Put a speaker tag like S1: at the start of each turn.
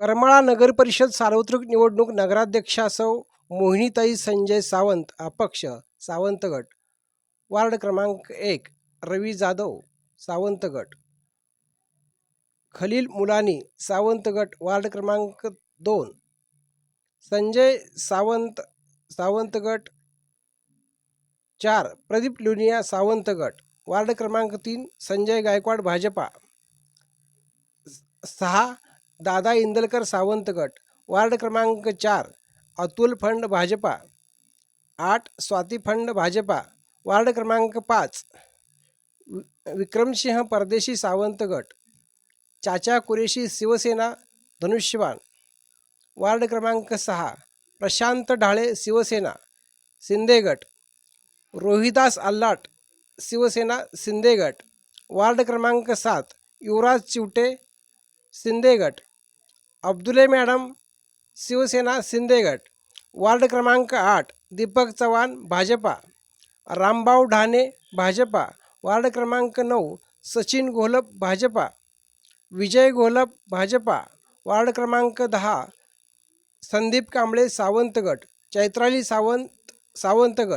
S1: करमाळा नगर परिषद सार्वत्रिक निवडणूक नगराध्यक्षासह मोहिनीताई संजय सावंत अपक्ष सावंत गट. वार्ड क्रमांक एक रवी जाधव सावंत गट. खलील मुलानी सावंत गट वार्ड क्रमांक दोन. संजय सावंत सावंत गट. चार प्रदीप लुनिया सावंत गट. वार्ड क्रमांक तीन संजय गायकवाड भाजपा. सहा दादा इंदलकर सावंत गट वार्ड क्रमांक चार, अतुल फंड भाजपा, आठ स्वाती फंड भाजपा, वार्ड क्रमांक पाच विक्रमसिंह परदेशी सावंत गट चाचा कुरेशी शिवसेना, धनुष्यबाण, वार्ड क्रमांक सहा, प्रशांत ढाळे शिवसेना शिंदे गट रोहिदास आल्लाट शिवसेना शिंदे गट वार्ड क्रमांक सात, युवराज चिवटे शिंदे गट. अब्दुले मॅडम शिवसेना शिंदे गट. वार्ड क्रमांक आठ दीपक चव्हाण भाजपा. रामभाऊ ढाणे भाजपा. वार्ड क्रमांक नऊ सचिन घोलप भाजपा. विजय घोलप भाजपा. वार्ड क्रमांक दहा संदीप कांबळे सावंत गट. चैत्राली सावंत सावंत गट.